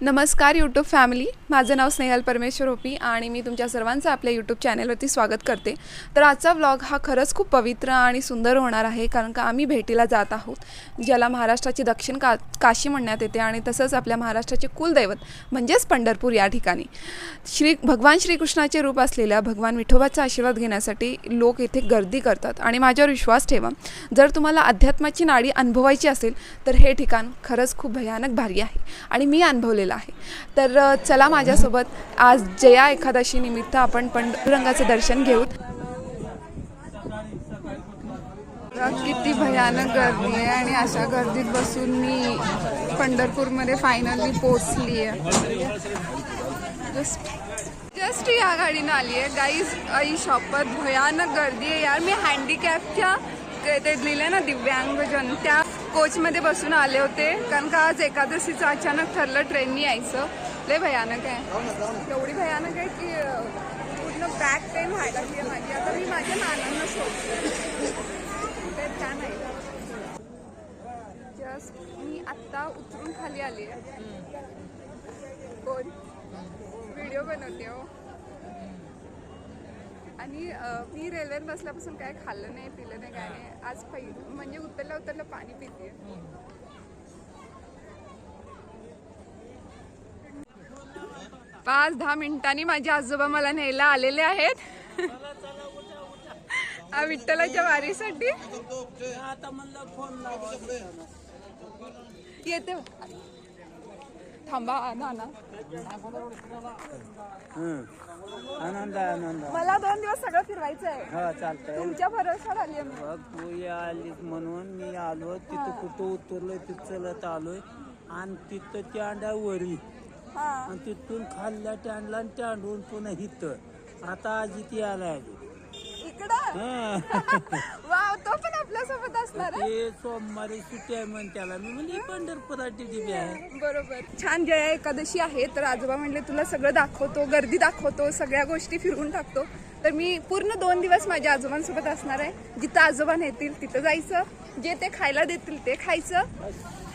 नमस्कार YouTube family माझं नाव स्नेहल परमेश्वर होपी आणि मी तुमच्या सर्वांचं आपल्या यूट्यूब चॅनलवरती स्वागत करते. तर आजचा व्लॉग हा खरंच खूप पवित्र आणि सुंदर होणार आहे कारण का आम्ही भेटीला जात आहोत ज्याला महाराष्ट्राची दक्षिण का काशी म्हणण्यात येते आणि तसंच आपल्या महाराष्ट्राचे कुलदैवत म्हणजेच पंढरपूर या ठिकाणी. श्री भगवान श्रीकृष्णाचे रूप असलेल्या भगवान विठोबाचा आशीर्वाद घेण्यासाठी लोक इथे गर्दी करतात. आणि माझ्यावर विश्वास ठेवा जर तुम्हाला अध्यात्माची नाडी अनुभवायची असेल तर हे ठिकाण खरंच खूप भयानक भारी आहे. आणि मी अनुभवलेलं आहे. तर चला माझ्यासोबत आज जया एकादशी निमित्त आपण पंडुरंगाचं दर्शन घेऊ किती भयानक गर्दी आहे आणि अशा गर्दीत बसून मी पंढरपूरमध्ये फायनली पोचली आहे जस्ट जस्ट या गाडीनं आली आहे गाईज आई शॉपत भयानक गर्दी आहे यार. मी हँडिकॅपच्या ते लिहिले ना दिव्यांगजन. त्या कोचमध्ये बसून आले होते कारण का आज एकादशीचं अचानक ठरलं ट्रेननी यायचं. लय भयानक आहे. एवढी भयानक आहे की पूर्ण बॅक पेन व्हायला लागली आहे माझी. आता मी माझ्या नानांना सोडते ते आहे जस्ट मी आत्ता उतरून खाली आली आहे कोण? व्हिडिओ बनवते हो. आणि मी रेल्वेत बसल्यापासून काय खाल्लं नाही पिलं नाही काय नाही. आज पहिलं म्हणजे उतरल्या उतरलं पाणी पिते. पाच दहा मिनिटांनी माझे आजोबा मला न्यायला आलेले आहेत. आ, विठ्ठलाच्या वारीसाठी. येते. थांबा नाना हं. आनंद आहे, आनंद आहे. मला दोन दिवस सगळं फिरवायचं आहे हा चालतंय. तुमच्या भरोशावर आली आहे मी. बघ तू या आलीस म्हणून मी आलो तिथं कुठं उतरलोय तिथं चलत आलोय. आणि तिथं टँडा वरी हा. आणि तिथून खाल्ल्या टँडला आणि टँडून पुन्हा हिथं आता आजी ती आलाय. इकडं हं. वाव तो पण आपल्यासोबत असणार आहे ते सोमवारी सुट्टी आहे म्हण त्याला. मी म्हणजे पंढरपुराची टिबी आहे. बरोबर. छान जया एकादशी आहे. तर आजोबा म्हणले तुला सगळं दाखवतो गर्दी दाखवतो सगळ्या गोष्टी फिरवून टाकतो. तर मी पूर्ण दोन दिवस माझ्या आजोबांसोबत असणार आहे. जिथं आजोबा नेतील तिथं जायचं. जे ते खायला देतील ते खायचं.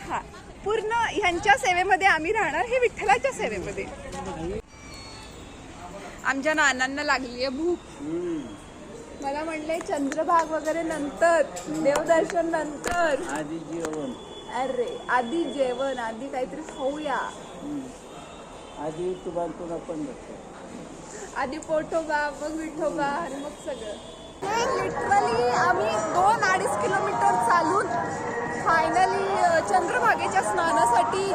हा. पूर्ण ह्यांच्या सेवेमध्ये आम्ही राहणार हे विठ्ठलाच्या सेवेमध्ये. आमच्या नानांना लागली आहे भूक. मला म्हणले चंद्रभाग वगैरे नंतर देवदर्शन नंतर. आधी जेवण. अरे आधी जेवण आधी काहीतरी खाऊया. आधी तुला तुला पंढरपूर आधी पोटोबा मग विठोबा आणि मग सगळं. लिटरली आम्ही दोन अडीच किलोमीटर चालून फायनली चंद्रभागेच्या स्नानासाठी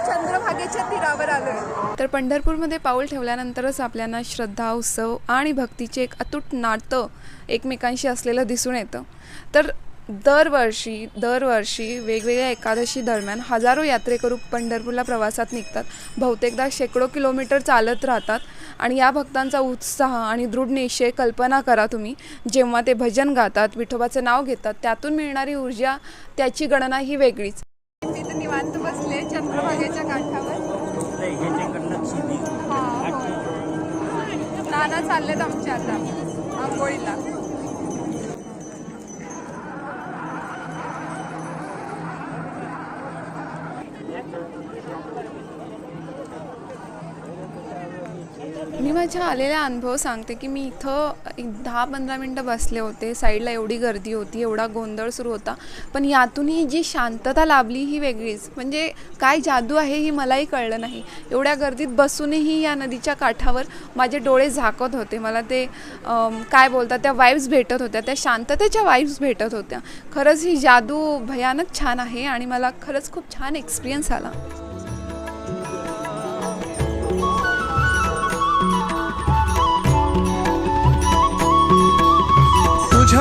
चंद्रभागेच्या तीरावर आलोय. तर पंढरपूरमध्ये पाऊल ठेवल्यानंतरच आपल्याला श्रद्धा उत्सव आणि भक्तीचे एक अतूट नातं एकमेकांशी असलेलं दिसून येतं. तर दरवर्षी दरवर्षी वेगवेगळ्या एकादशी दरम्यान हजारो यात्रेकरू पंढरपूरला प्रवासात निघतात. बहुतेकदा शेकडो किलोमीटर चालत राहतात आणि या भक्तांचा उत्साह आणि दृढ निश्चय कल्पना करा तुम्ही. जेव्हा ते भजन गातात विठोबाचं नाव घेतात त्यातून मिळणारी ऊर्जा त्याची गणना ही वेगळीच. निवांत बसले चंद्रभागेच्या काठावर. हा, हो. नाना चाललेत आमच्या आता आंघोळीला. मी माझ्या आलेला अनुभव सांगते की मी इथं एक दहा पंधरा मिनटं बसले होते. साईडला एवढी गर्दी होती एवढा गोंधळ सुरू होता. पण यातूनही जी शांतता लाभली ही वेगळीच. म्हणजे काय जादू आहे ही मलाही कळलं नाही. एवढ्या गर्दीत बसूनही या नदीच्या काठावर माझे डोळे झाकत होते. मला ते काय बोलतात त्या वाईब्स भेटत होत्या. त्या शांततेच्या वाईब्स भेटत होत्या. खरंच ही जादू भयानक छान आहे आणि मला खरंच खूप छान एक्सपिरियन्स आला.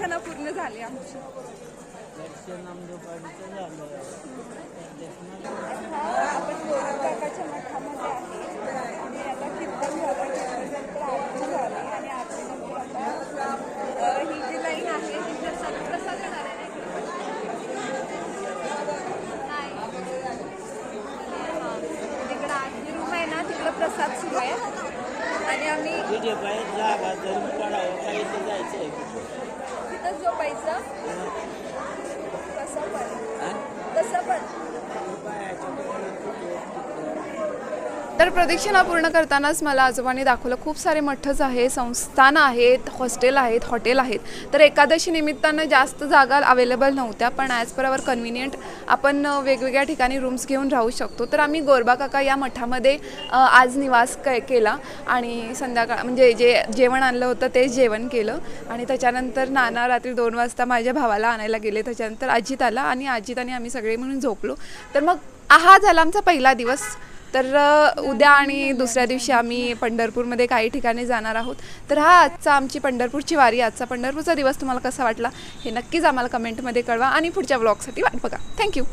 पूर्ण झाली आमची. दर्शन आमदोबाडीचं झालं आपण काकाच्या मठामध्ये आहे. आणि आता कीर्तन झालं कीर्तननंतर झाली. आणि आरतीनंतर आता अ, ही जी लाईन आहे ती प्रसाद प्रसाद येणार आहे नाही तिकडं आरती रूम आहे ना तिकडं प्रसाद सुरू आहे आणि आम्ही तुझे बाहेर जागा जरी पडावं काही तर जायचं आहे तिथंच झोपायचं कसं पण कसं पण तर प्रदक्षिणा पूर्ण करतानाच मला आजोबांनी दाखवलं खूप सारे मठच आहे संस्थान आहेत हॉस्टेल आहेत हॉटेल आहेत. तर एकादशी निमित्तानं जास्त जागा अवेलेबल नव्हत्या पण ॲज पर आवर कन्व्हिनियंट आपण वेगवेगळ्या ठिकाणी रूम्स घेऊन राहू शकतो. तर आम्ही गोरबा काका या मठामध्ये आज निवास क केला आणि संध्याकाळ म्हणजे जे जेवण आणलं होतं तेच जेवण केलं आणि त्याच्यानंतर नाना रात्री दोन वाजता माझ्या भावाला आणायला गेले. त्याच्यानंतर अजित आला आणि अजित आणि आम्ही सगळे म्हणून झोपलो. तर मग हा झाला आमचा पहिला दिवस. तर उद्या आणि दुसऱ्या दिवशी आम्ही पंढरपूरमध्ये काही ठिकाणी जाणार आहोत. तर हा आजचा आमची पंढरपूरची वारी आजचा पंढरपूरचा दिवस तुम्हाला कसा वाटला हे नक्कीच आम्हाला कमेंटमध्ये कळवा आणि पुढच्या ब्लॉगसाठी वाट बघा. थँक्यू